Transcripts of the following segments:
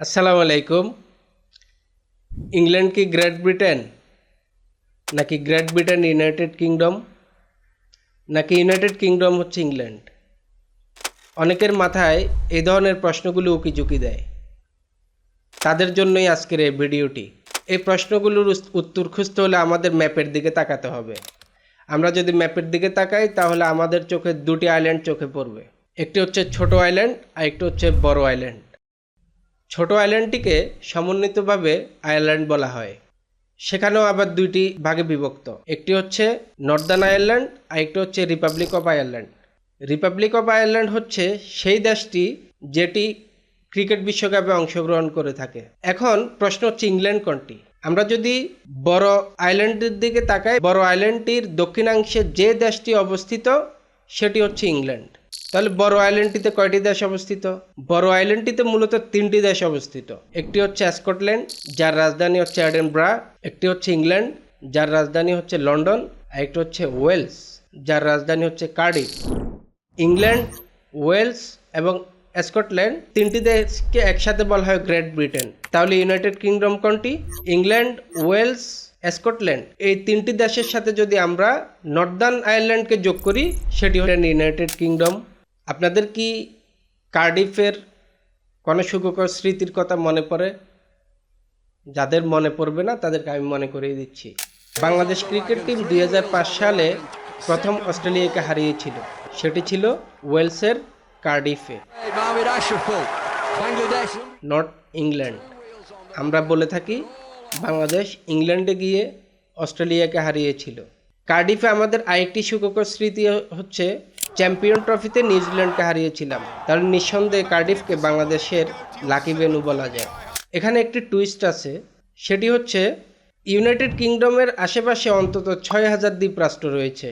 আসসালামু আলাইকুম। ইংল্যান্ড কি গ্রেট ব্রিটেন? নাকি গ্রেট ব্রিটেন, ইউনাইটেড কিংডম? নাকি ইউনাইটেড কিংডম হচ্ছে ইংল্যান্ড? অনেকের মাথায় এই ধরনের প্রশ্নগুলো উকিঝুঁকি দেয়। তাদের জন্যই আজকের এই ভিডিওটি। এই প্রশ্নগুলোর উত্তর খুঁজতে হলে আমাদের ম্যাপের দিকে তাকাতে হবে। আমরা যদি ম্যাপের দিকে তাকাই, তাহলে আমাদের চোখে দুটি আইল্যান্ড চোখে পড়বে। একটি হচ্ছে ছোট আইল্যান্ড আর একটি হচ্ছে বড় আইল্যান্ড। ছোট আইল্যান্ডটিকে সমন্বিতভাবে আয়ারল্যান্ড বলা হয়। সেখানেও আবার দুইটি ভাগে বিভক্ত। একটি হচ্ছে নর্দার্ন আয়ারল্যান্ড আর একটি হচ্ছে Republic of Ireland Republic of Ireland হচ্ছে সেই দেশটি যেটি ক্রিকেট বিশ্বকাপে অংশগ্রহণ করে থাকে। এখন প্রশ্ন হচ্ছে ইংল্যান্ড কোনটি? আমরা যদি বড় আইল্যান্ডের দিকে তাকাই, বড় আইল্যান্ডটির দক্ষিণাংশে যে দেশটি অবস্থিত, সেটি হচ্ছে ইংল্যান্ড। তাহলে বড় আইল্যান্ডটিতে কয়টি দেশ অবস্থিত? বড় আইল্যান্ডটিতে মূলত তিনটি দেশ অবস্থিত। একটি হচ্ছে স্কটল্যান্ড, যার রাজধানী হচ্ছে অ্যাডেনব্রা একটি হচ্ছে ইংল্যান্ড, যার রাজধানী হচ্ছে লন্ডন, আর একটি হচ্ছে ওয়েলস, যার রাজধানী হচ্ছে কার্ডিফ। ইংল্যান্ড, ওয়েলস এবং স্কটল্যান্ড তিনটি দেশকে একসাথে বলা হয় গ্রেট ব্রিটেন। তাহলে ইউনাইটেড কিংডম কোনটি? England, Wales, Scotland. এই তিনটি দেশের সাথে যদি আমরা নর্দার্ন আয়ারল্যান্ডকে যোগ করি, সেটি হলেন ইউনাইটেড কিংডম। আপনাদের কি কার্ডিফের কোনো সুখকর স্মৃতির কথা মনে পড়ে? যাদের মনে পড়বে না, তাদেরকে আমি মনে করিয়ে দিচ্ছি। বাংলাদেশ ক্রিকেট টিম দুই হাজার পাঁচ সালে প্রথম অস্ট্রেলিয়াকে হারিয়েছিল। সেটি ছিল ওয়েলসের কার্ডিফে। North England. আমরা বলে থাকি, বাংলাদেশ ইংল্যান্ডে গিয়ে অস্ট্রেলিয়াকে হারিয়েছিল। কার্ডিফে আমাদের আরেকটি সুখকর স্মৃতি হচ্ছে চ্যাম্পিয়ন ট্রফিতে নিউজিল্যান্ডকে হারিয়েছিলাম। তাহলে নিঃসন্দেহে কার্ডিফকে বাংলাদেশের লাকি বেনু বলা যায়। এখানে একটি টুইস্ট আছে। সেটি হচ্ছে, ইউনাইটেড কিংডমের আশেপাশে অন্তত ছয় হাজার দ্বীপরাষ্ট্র রয়েছে।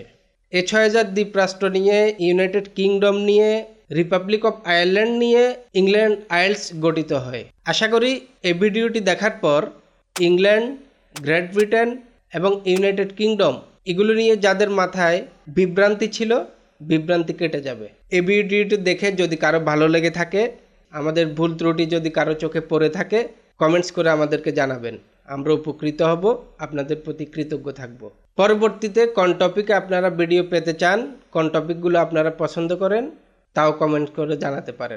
এ ছয় হাজার দ্বীপরাষ্ট্র নিয়ে, ইউনাইটেড কিংডম নিয়ে, রিপাবলিক অফ আয়ারল্যান্ড নিয়ে ইংল্যান্ড আইলস গঠিত হয়। আশা করি এই ভিডিওটি দেখার পর ইংল্যান্ড, গ্রেট ব্রিটেন এবং ইউনাইটেড কিংডম এগুলো নিয়ে যাদের মাথায় বিভ্রান্তি ছিল বিভ্রান্তি কেটে যাবে। এই ভিডিওটি দেখে যদি কারও ভালো লেগে থাকে, আমাদের ভুল ত্রুটি যদি কারও চোখে পড়ে থাকে কমেন্টস করে আমাদেরকে জানাবেন। আমরা উপকৃত হব, আপনাদের প্রতি কৃতজ্ঞ থাকব। পরবর্তীতে কোন টপিকে আপনারা ভিডিও পেতে চান, কোন টপিকগুলো আপনারা পছন্দ করেন, তাও কমেন্ট করে জানাতে পারেন।